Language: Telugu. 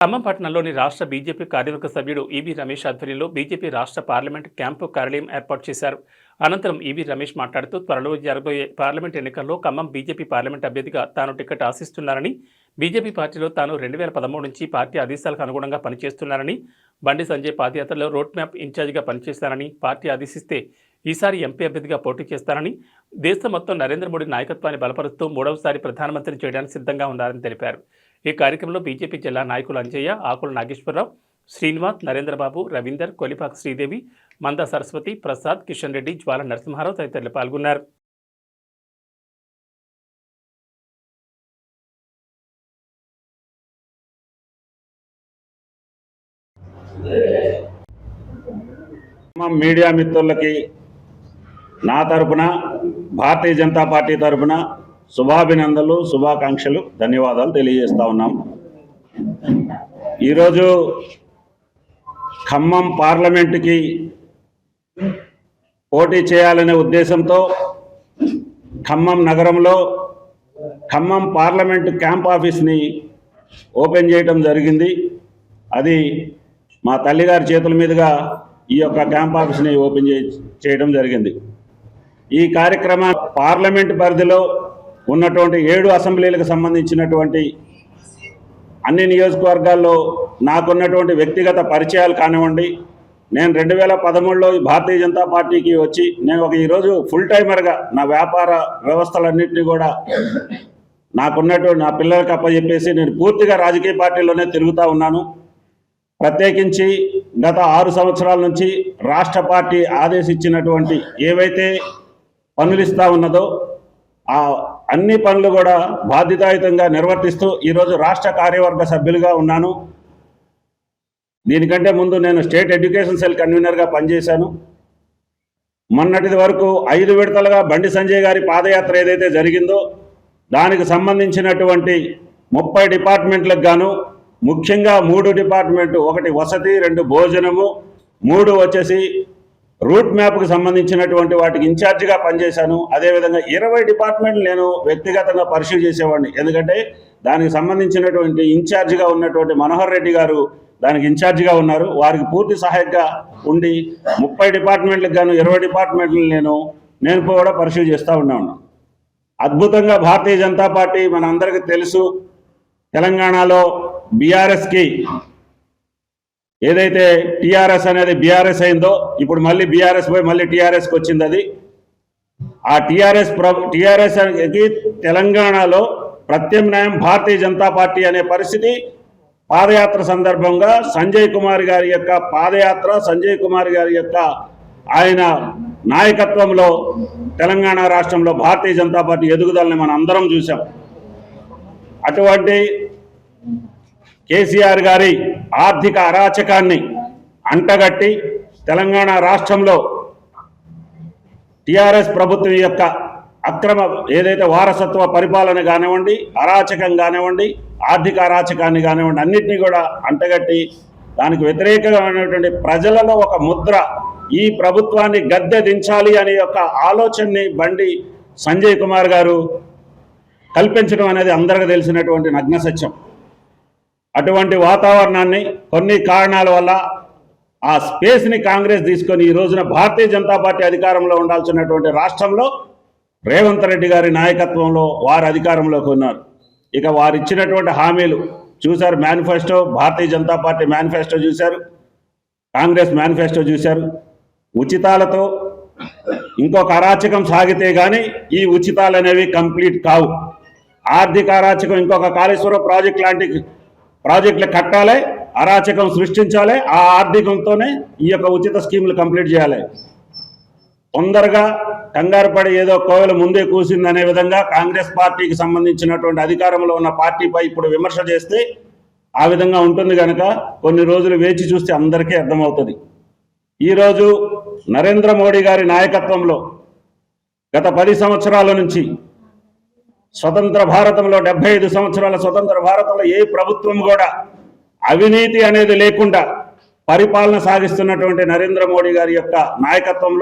ఖమ్మం పట్టణంలోని రాష్ట్ర బీజేపీ కార్యవర్గ సభ్యుడు ఈవీ రమేష్ ఆధ్వర్యంలో బీజేపీ రాష్ట్ర పార్లమెంట్ క్యాంపు కార్యాలయం ఏర్పాటు చేశారు. అనంతరం ఈవీ రమేష్ మాట్లాడుతూ త్వరలో జరగబోయే పార్లమెంట్ ఎన్నికల్లో ఖమ్మం బీజేపీ పార్లమెంట్ అభ్యర్థిగా తాను టికెట్ ఆశిస్తున్నారని బీజేపీ పార్టీలో తాను రెండు వేల పదమూడు నుంచి పార్టీ ఆదేశాలకు అనుగుణంగా పనిచేస్తున్నారని బండి సంజయ్ పాదయాత్రలో రోడ్ మ్యాప్ ఇన్ఛార్జిగా పనిచేస్తానని పార్టీ ఆదేశిస్తే ఈసారి ఎంపీ అభ్యర్థిగా పోటీ చేస్తారని దేశం మొత్తం నరేంద్ర మోడీ నాయకత్వాన్ని బలపరుస్తూ మూడవసారి ప్రధానమంత్రిని చేయడానికి సిద్ధంగా ఉన్నారని తెలిపారు. ఈ కార్యక్రమంలో బీజేపీ జిల్లా నాయకులు అంజయ్య ఆకుల నాగేశ్వరరావు శ్రీనివాస్ నరేంద్రబాబు రవీందర్ కొలిపాక శ్రీదేవి మంద సరస్వతి ప్రసాద్ కిషన్ రెడ్డి జ్వాల నరసింహారావు తదితరులు పాల్గొన్నారు. మా మీడియా మిత్రులకి నా తరపున భారతీయ జనతా పార్టీ తరపున శుభాభినందనలు శుభాకాంక్షలు ధన్యవాదాలు తెలియజేస్తా ఉన్నాం. ఈరోజు ఖమ్మం పార్లమెంటుకి పోటీ చేయాలనే ఉద్దేశంతో ఖమ్మం నగరంలో ఖమ్మం పార్లమెంటు క్యాంప్ ఆఫీస్ని ఓపెన్ చేయడం జరిగింది. అది మా తల్లిగారి చేతుల మీదుగా ఈ యొక్క క్యాంప్ ఆఫీస్ని ఓపెన్ చే చేయడం జరిగింది. ఈ కార్యక్రమం పార్లమెంట్ పరిధిలో ఉన్నటువంటి ఏడు అసెంబ్లీలకు సంబంధించినటువంటి అన్ని నియోజకవర్గాల్లో నాకున్నటువంటి వ్యక్తిగత పరిచయాలు కానివ్వండి నేను రెండు వేల పదమూడులో భారతీయ జనతా పార్టీకి వచ్చి నేను ఒక ఈరోజు ఫుల్ టైమర్గా నా వ్యాపార వ్యవస్థలన్నింటినీ కూడా నాకున్నటువంటి నా పిల్లలకు అప్పచెప్పేసి నేను పూర్తిగా రాజకీయ పార్టీలోనే తిరుగుతూ ఉన్నాను. ప్రత్యేకించి గత ఆరు సంవత్సరాల నుంచి రాష్ట్ర పార్టీ ఆదేశించినటువంటి ఏవైతే పనులు ఇస్తా ఉన్నదో ఆ అన్ని పనులు కూడా బాధ్యతాయుతంగా నిర్వర్తిస్తూ ఈరోజు రాష్ట్ర కార్యవర్గ సభ్యులుగా ఉన్నాను. దీనికంటే ముందు నేను స్టేట్ ఎడ్యుకేషన్ సెల్ కన్వీనర్గా పనిచేశాను. మొన్నటిది వరకు ఐదు విడతలుగా బండి సంజయ్ గారి పాదయాత్ర ఏదైతే జరిగిందో దానికి సంబంధించినటువంటి ముప్పై డిపార్ట్మెంట్లకు గాను ముఖ్యంగా మూడు డిపార్ట్మెంట్ ఒకటి వసతి రెండు భోజనము మూడు వచ్చేసి రూట్ మ్యాప్కి సంబంధించినటువంటి వాటికి ఇన్ఛార్జిగా పనిచేశాను. అదేవిధంగా ఇరవై డిపార్ట్మెంట్లు నేను వ్యక్తిగతంగా పరిశీలి చేసేవాడిని. ఎందుకంటే దానికి సంబంధించినటువంటి ఇన్ఛార్జిగా ఉన్నటువంటి మనోహర్ రెడ్డి గారు దానికి ఇన్ఛార్జిగా ఉన్నారు. వారికి పూర్తి సహాయంగా ఉండి ముప్పై డిపార్ట్మెంట్లకు గాను ఇరవై డిపార్ట్మెంట్లు నేను నేను కూడా పరిశీలి చేస్తూ ఉన్నాను. అద్భుతంగా భారతీయ జనతా పార్టీ మన తెలుసు. తెలంగాణలో బీఆర్ఎస్కి ఏదైతే టీఆర్ఎస్ అనేది బీఆర్ఎస్ అయిందో ఇప్పుడు మళ్ళీ బీఆర్ఎస్ పోయి మళ్ళీ టీఆర్ఎస్కి వచ్చింది అది. ఆ టీఆర్ఎస్ ప్ర టీఆర్ఎస్కి తెలంగాణలో ప్రత్యామ్నాయం భారతీయ జనతా పార్టీ అనే పరిస్థితి. పాదయాత్ర సందర్భంగా సంజయ్ కుమార్ గారి యొక్క పాదయాత్ర సంజయ్ కుమార్ గారి యొక్క ఆయన నాయకత్వంలో తెలంగాణ రాష్ట్రంలో భారతీయ జనతా పార్టీ ఎదుగుదలని మనం అందరం చూసాం అటువంటి కేసీఆర్ గారి ఆర్థిక అరాచకాన్ని అంటగట్టి తెలంగాణ రాష్ట్రంలో టిఆర్ఎస్ ప్రభుత్వం యొక్క అక్రమ ఏదైతే వారసత్వ పరిపాలన కానివ్వండి అరాచకం కానివ్వండి ఆర్థిక అరాచకాన్ని కానివ్వండి అన్నింటినీ కూడా అంటగట్టి దానికి వ్యతిరేకమైనటువంటి ప్రజలలో ఒక ముద్ర ఈ ప్రభుత్వాన్ని గద్దె దించాలి అనే యొక్క ఆలోచనని బండి సంజయ్ కుమార్ గారు కల్పించడం అనేది అందరికీ తెలిసినటువంటి నగ్న సత్యం. అటువంటి వాతావరణాన్ని కొన్ని కారణాల వల్ల ఆ స్పేస్ని కాంగ్రెస్ తీసుకొని ఈ రోజున భారతీయ జనతా పార్టీ అధికారంలో ఉండాల్సినటువంటి రాష్ట్రంలో రేవంత్ రెడ్డి గారి నాయకత్వంలో వారు అధికారంలోకి ఉన్నారు. ఇక వారు ఇచ్చినటువంటి హామీలు చూశారు manifesto Bharatiya Janata party manifesto చూశారు కాంగ్రెస్ మేనిఫెస్టో చూశారు. ఉచితాలతో ఇంకొక అరాచకం సాగితే కానీ ఈ ఉచితాలు అనేవి కంప్లీట్ కావు. ఆర్థిక అరాచకం ఇంకొక కాళేశ్వరం ప్రాజెక్ట్ లాంటి ప్రాజెక్టులు కట్టాలి అరాచకం సృష్టించాలి ఆ ఆర్థికంతోనే ఈ యొక్క ఉచిత స్కీములు కంప్లీట్ చేయాలి. తొందరగా కంగారు పడి ఏదో కోవెల ముందే కూసిందనే విధంగా కాంగ్రెస్ పార్టీకి సంబంధించినటువంటి అధికారంలో ఉన్న పార్టీపై ఇప్పుడు విమర్శ చేస్తే ఆ విధంగా ఉంటుంది కనుక కొన్ని రోజులు వేచి చూస్తే అందరికీ అర్థమవుతుంది. ఈరోజు నరేంద్ర మోడీ గారి నాయకత్వంలో గత పది సంవత్సరాల నుంచి స్వతంత్ర భారతంలో డెబ్బై ఐదు సంవత్సరాల స్వతంత్ర భారతంలో ఏ ప్రభుత్వం కూడా అవినీతి అనేది లేకుండా పరిపాలన సాగిస్తున్నటువంటి నరేంద్ర మోడీ గారి యొక్క నాయకత్వంలో